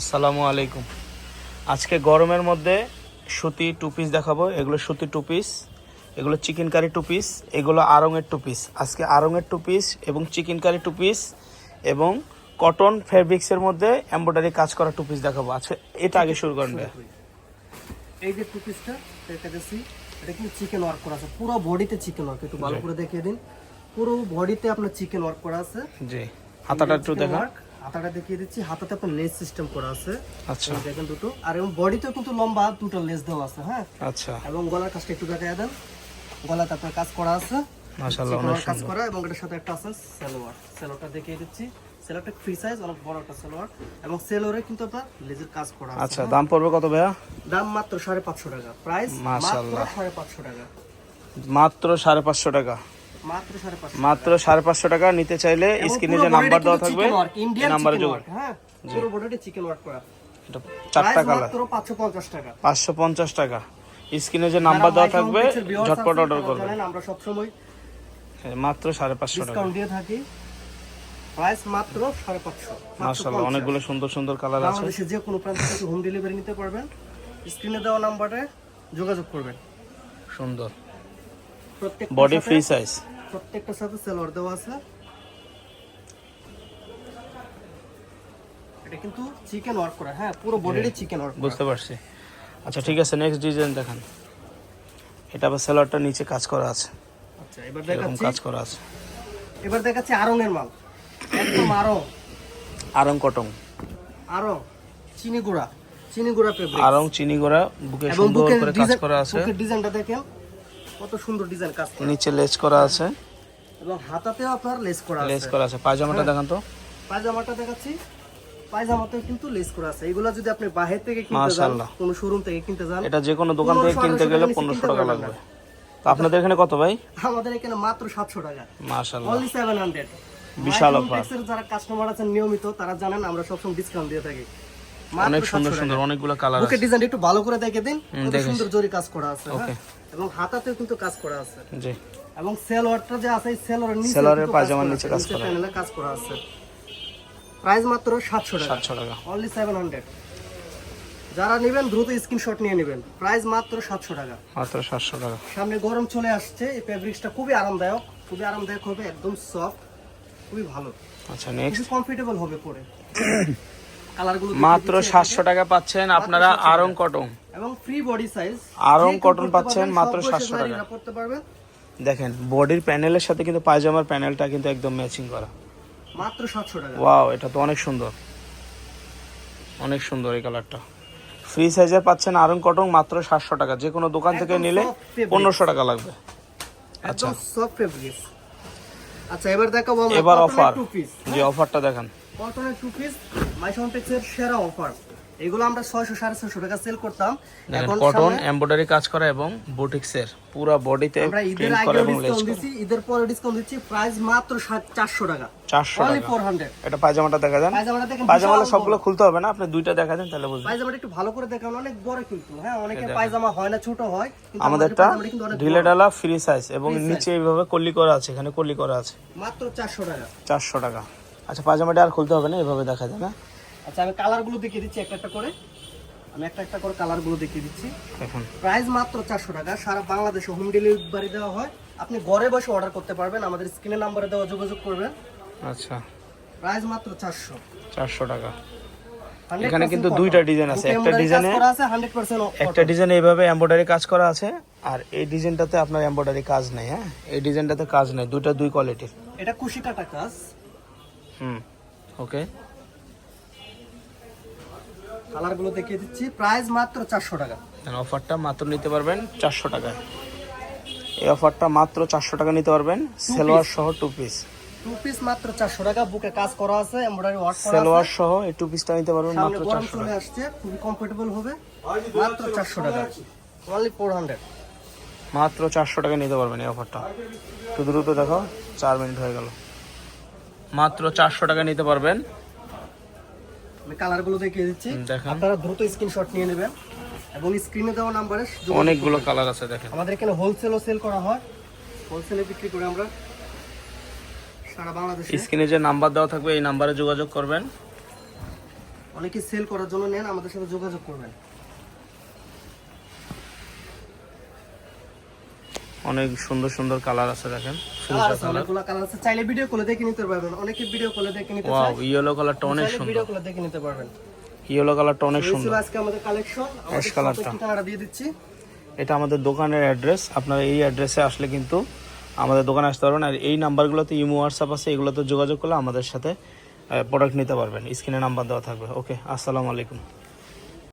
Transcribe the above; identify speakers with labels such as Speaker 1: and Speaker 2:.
Speaker 1: আসসালামু আলাইকুম। আজকে গরমের মধ্যে সুতি টু পিস দেখাবো। এগুলো সুতি টু পিস এগুলো চিকেন কারি টু পিস এগুলো আড়ংয়ের টু পিস আজকে আড়ংয়ের টু পিস এবং চিকেন কারি টু পিস এবং কটন ফেব্রিক্সের মধ্যে এমব্রয়ডারি কাজ করা টু পিস দেখাবো। আজকে এটা আগে শুরু করেন
Speaker 2: এই যে টু পিসটা এটা কিন্তু চিকেন ওয়ার্ক করা আছে। পুরো বডিতে চিকেন ওয়ার্ক একটু ভালো করে দেখিয়ে দিন। পুরো বডিতে আপনার চিকেন ওয়ার্ক করা আছে।
Speaker 1: জি। হাতাটা একটু দেখা
Speaker 2: হাতাটা দেখিয়ে দিচ্ছি। হাতাতে আপনার লেস সিস্টেম করা আছে।
Speaker 1: আচ্ছা।
Speaker 2: দেখেন দুটো। আর এবং বডিতেও কিন্তু লম্বা দুটো লেস দেওয়া আছে হ্যাঁ?
Speaker 1: আচ্ছা।
Speaker 2: এবং গলার কাজটা একটু দেখাই দেন। গলাতে আপনার কাজ করা আছে।
Speaker 1: মাশাআল্লাহ অনেক
Speaker 2: কাজ করা এবং এটার সাথে একটা আছে সেলোয়ার। সেলোয়ারটা দেখিয়ে দিচ্ছি। সেলোয়ারটা ফ্রি সাইজ অনেক বড় একটা সেলোয়ার। এবং সেলোয়ারে কিন্তু আপনার লেজের কাজ করা আছে
Speaker 1: আচ্ছা দাম পড়বে কত ভাইয়া?
Speaker 2: দাম মাত্র সাড়ে পাঁচশো টাকা। প্রাইস মাত্র
Speaker 1: মাশাআল্লাহ।
Speaker 2: সাড়ে পাঁচশো টাকা।
Speaker 1: মাত্র সাড়ে পাঁচশো টাকা।
Speaker 2: মাত্র সাড়ে পাঁচশো
Speaker 1: টাকা। নিতে চাইলে স্ক্রিনে যে নাম্বার দেওয়া থাকবে নাম্বারে
Speaker 2: হ্যাঁ? পুরো বডিটা চিকেন ওয়ার্ক করা।
Speaker 1: এটা চারটা কালার
Speaker 2: মাত্র 550 টাকা।
Speaker 1: পাঁচশো পঞ্চাশ টাকা। স্ক্রিনে যে নাম্বার দেওয়া থাকবে ঝটপট অর্ডার করবে
Speaker 2: আমরা সব
Speaker 1: মাত্র সাড়ে পাঁচশো টাকা।
Speaker 2: দিয়ে থাকি। প্রাইস মাত্র 550
Speaker 1: মার্শাল্লাহ অনেকগুলো সুন্দর সুন্দর কালার আছে।
Speaker 2: বাংলাদেশে যে কোনো প্রান্ত থেকে হোম ডেলিভারি নিতে পারবেন। স্ক্রিনে দেওয়া নাম্বারে যোগাযোগ করবেন।
Speaker 1: সুন্দর। বডি ফ্রি সাইজ
Speaker 2: প্রত্যেকটার সাথে সেলর দেওয়া আছে। এটা কিন্তু চিকেন ওয়ার্ক করা হ্যাঁ পুরো বডিতে চিকেন ওয়ার্ক
Speaker 1: বুঝতে পারছি। আচ্ছা ঠিক আছে নেক্সট ডিজাইন দেখান। এটা আবার সেলারটা নিচে কাজ করা আছে।
Speaker 2: আচ্ছা এবার দেখাচ্ছি।
Speaker 1: কাজ করা আছে।
Speaker 2: এবার দেখাচ্ছি আরং এর মাল। একদম আরং
Speaker 1: আরং কটন
Speaker 2: আরং চিনি গুঁড়া চিনি গুঁড়া ফেব্রিক
Speaker 1: আরং চিনি গোড়া বুকে সুন্দর করে কাজ করা আছে।
Speaker 2: বুকের ডিজাইনটা দেখেন কত সুন্দর ডিজাইন কাজ করা।
Speaker 1: নিচে লেস করা আছে।
Speaker 2: এবং হাতাতেও আপনার লেস করা
Speaker 1: লেস করা আছে। পায়জামাটা দেখান তো।
Speaker 2: পায়জামাটা দেখাচ্ছি। পায়জামাতেও কিন্তু লেস করা আছে। এগুলো যদি আপনি বাহির থেকে কিনতে যান কোনো শোরুম থেকে কিনতে যান
Speaker 1: এটা যে কোনো দোকান থেকে কিনতে গেলে পনেরোশো টাকা লাগবে। তো আপনাদের এখানে কত ভাই?
Speaker 2: আমাদের এখানে মাত্র সাতশো টাকা। অনলি
Speaker 1: বিশাল।
Speaker 2: যারা কাস্টমার আছেন নিয়মিত তারা জানেন আমরা সবসময় ডিসকাউন্ট দিয়ে থাকি।
Speaker 1: অনেক সুন্দর সুন্দর অনেকগুলো কালার আছে।
Speaker 2: ডিজাইন একটু ভালো করে দেখে দিন। সুন্দর জরি কাজ করা আছে
Speaker 1: ওকে।
Speaker 2: হ্যাঁ এবং হাতাতেও কিন্তু কাজ করা আছে।
Speaker 1: জি।
Speaker 2: এবং সেলোয়ারটা যে আছে এই সেলোয়ারের নিচে
Speaker 1: সেলোয়ারের পায়জামার নিচে কাজ করা।
Speaker 2: প্যানেলে কাজ করা আছে। প্রাইস মাত্র 700 টাকা।
Speaker 1: সাতশো টাকা।
Speaker 2: অনলি 700 যারা নেবেন দ্রুত স্ক্রিনশট নিয়ে নেবেন। প্রাইস মাত্র 700 টাকা।
Speaker 1: মাত্র সাতশো টাকা।
Speaker 2: সামনে গরম চলে আসছে এই ফেব্রিক্সটা খুবই আরামদায়ক। খুবই আরামদায়ক হবে একদম সফট খুবই ভালো।
Speaker 1: আচ্ছা নেক্সট
Speaker 2: কমফোর্টেবল হবে পরে। কালারগুলো
Speaker 1: মাত্র সাতশো টাকা পাচ্ছেন আপনারা আরং কটন
Speaker 2: এবং free body size
Speaker 1: Aarong cotton পাচ্ছেন মাত্র 700 টাকা।
Speaker 2: করতে পারবেন।
Speaker 1: দেখেন বডির প্যানেলের সাথে কিন্তু পায়জামার প্যানেলটা কিন্তু একদম ম্যাচিং করা।
Speaker 2: মাত্র 700 টাকা।
Speaker 1: ওয়াও এটা তো অনেক সুন্দর। অনেক সুন্দর এই কালারটা ফ্রি সাইজের পাচ্ছেন আরং কটন মাত্র সাতশো টাকা। যে কোনো দোকান থেকে নিলে। পনেরোশো টাকা লাগবে। আচ্ছা।
Speaker 2: সফট ফেব্রিক্স আচ্ছা এবার দেখাবো
Speaker 1: এবার অফার। যে অফারটা দেখান।
Speaker 2: কটনের টু পিস মাইসন্টেক্সের সেরা অফার এগুলো আমরা ছয়শো সাড়ে ছয়শো টাকা সেল করতাম। এখন
Speaker 1: কটন এমব্রয়ডারি কাজ করা এবং বুটিক্সের পুরো বডিতে
Speaker 2: আমরা ঈদের আগে ডিসকাউন্ট
Speaker 1: করা
Speaker 2: দিচ্ছি ঈদের পরে ডিসকাউন্ট দিচ্ছি প্রাইস মাত্র চারশো টাকা।
Speaker 1: চারশো
Speaker 2: অনলি
Speaker 1: টাকা।
Speaker 2: ফোর হান্ড্রেড
Speaker 1: এটা পায়জামাটা দেখা যান।
Speaker 2: পায়জামাটা দেখেন
Speaker 1: পায়জামাটা সবগুলো খুলতে হবে না আপনি দুইটা দেখা দেন তাহলে বুঝবেন।
Speaker 2: পায়জামাটা একটু ভালো করে দেখান অনেক বড় কিন্তু হ্যাঁ অনেকে পায়জামা হয় না ছোট হয় কিন্তু
Speaker 1: আমাদেরটা ঢিলে। ডালা ফ্রি সাইজ এবং নিচে এইভাবে কল্লি করা আছে এখানে কল্লি করা আছে।
Speaker 2: মাত্র চারশো টাকা।
Speaker 1: চারশো টাকা। আচ্ছা পায়জামাটা আর খুলতে হবে না এভাবে দেখা যায় না
Speaker 2: আচ্ছা আমি কালারগুলো দেখিয়ে দিচ্ছি একটা একটা করে। আমি একটা একটা করে কালারগুলো দেখিয়ে দিচ্ছি। প্রাইস মাত্র চারশো টাকা। সারা বাংলাদেশে হোম ডেলিভারি দেওয়া হয়। আপনি ঘরে বসে অর্ডার করতে পারবেন। আমাদের স্ক্রিনের নাম্বারে দেওয়া যোগাযোগ করবেন।
Speaker 1: আচ্ছা।
Speaker 2: প্রাইস মাত্র চারশো।
Speaker 1: চারশো টাকা। এখানে কিন্তু দুইটা ডিজাইন আছে। একটা ডিজাইনে একটা ডিজাইন এইভাবে এমব্রয়ডারি কাজ করা আছে। আর এই ডিজাইনটাতে আপনার এমব্রয়ডারি কাজ নেই হ্যাঁ? এই ডিজাইনটাতে কাজ নেই। দুইটা দুই কোয়ালিটির
Speaker 2: এটা কুশি কাটা কাজ।
Speaker 1: হুম। ওকে
Speaker 2: দেখিয়ে দিচ্ছি। প্রাইস মাত্র চারশো টাকা।
Speaker 1: অফারটা মাত্র নিতে পারবেন চারশো টাকায় এই অফারটা মাত্র চারশো টাকা নিতে পারবেন। সেলোয়ার সহ টু পিস
Speaker 2: টু পিস মাত্র চারশো টাকা। বুকে কাজ করা আছে এমব্রয়ডারি ওয়ার্ক করা
Speaker 1: সেলোয়ার সহ এই টু পিসটা নিতে পারবেন মাত্র চারশো
Speaker 2: চলে আসছে খুবই কমফোর্টেবল হবে। মাত্র চারশো টাকা। অনলি ফোর হান্ড্রেড
Speaker 1: মাত্র চারশো টাকা নিতে পারবেন এই অফারটা। একটু দ্রুত দেখো চার মিনিট হয়ে গেল। মাত্র চারশো টাকা নিতে পারবেন।
Speaker 2: আমি কালারগুলো দেখিয়ে দিচ্ছি। আপনারা দ্রুত স্ক্রিনশট নিয়ে নেবেন এবং স্ক্রিনে দেওয়া নাম্বারে
Speaker 1: অনেকগুলো কালার আছে দেখেন।
Speaker 2: আমাদের এখানে হোলসেলও সেল করা হয়। হোলসেলে বিক্রি করে আমরা সারা বাংলাদেশে।
Speaker 1: স্ক্রিনে যে নাম্বার দেওয়া থাকবে এই নাম্বারে যোগাযোগ করবেন।
Speaker 2: অনেকে সেল করার জন্য নেন আমাদের সাথে যোগাযোগ করবেন।
Speaker 1: অনেক সুন্দর সুন্দর কালার আছে দেখেন
Speaker 2: কালার আছে অনেকগুলো কালার আছে। চাইলে ভিডিও কলে দেখে নিতে পারবেন। অনেকে ভিডিও কলে দেখে নিতে
Speaker 1: ওয়াও ইয়েলো কালারটা অনেক সুন্দর।
Speaker 2: ভিডিও কলে দেখে নিতে পারবেন।
Speaker 1: ইয়েলো কালারটা অনেক সুন্দর।
Speaker 2: আজকে আমাদের কালেকশন
Speaker 1: Ash colourটা।
Speaker 2: ঠিকানাটা দিয়ে দিচ্ছি।
Speaker 1: এটা আমাদের দোকানের অ্যাড্রেস আপনারা এই অ্যাড্রেসে আসলে কিন্তু আমাদের দোকানে আসতে পারবেন। আর এই নাম্বারগুলোতে ইমো হোয়াটসঅ্যাপ আছে এগুলোতে যোগাযোগ করলে আমাদের সাথে প্রোডাক্ট নিতে পারবেন। স্ক্রিনে নাম্বার দেওয়া থাকবে। ওকে আসসালামু আলাইকুম।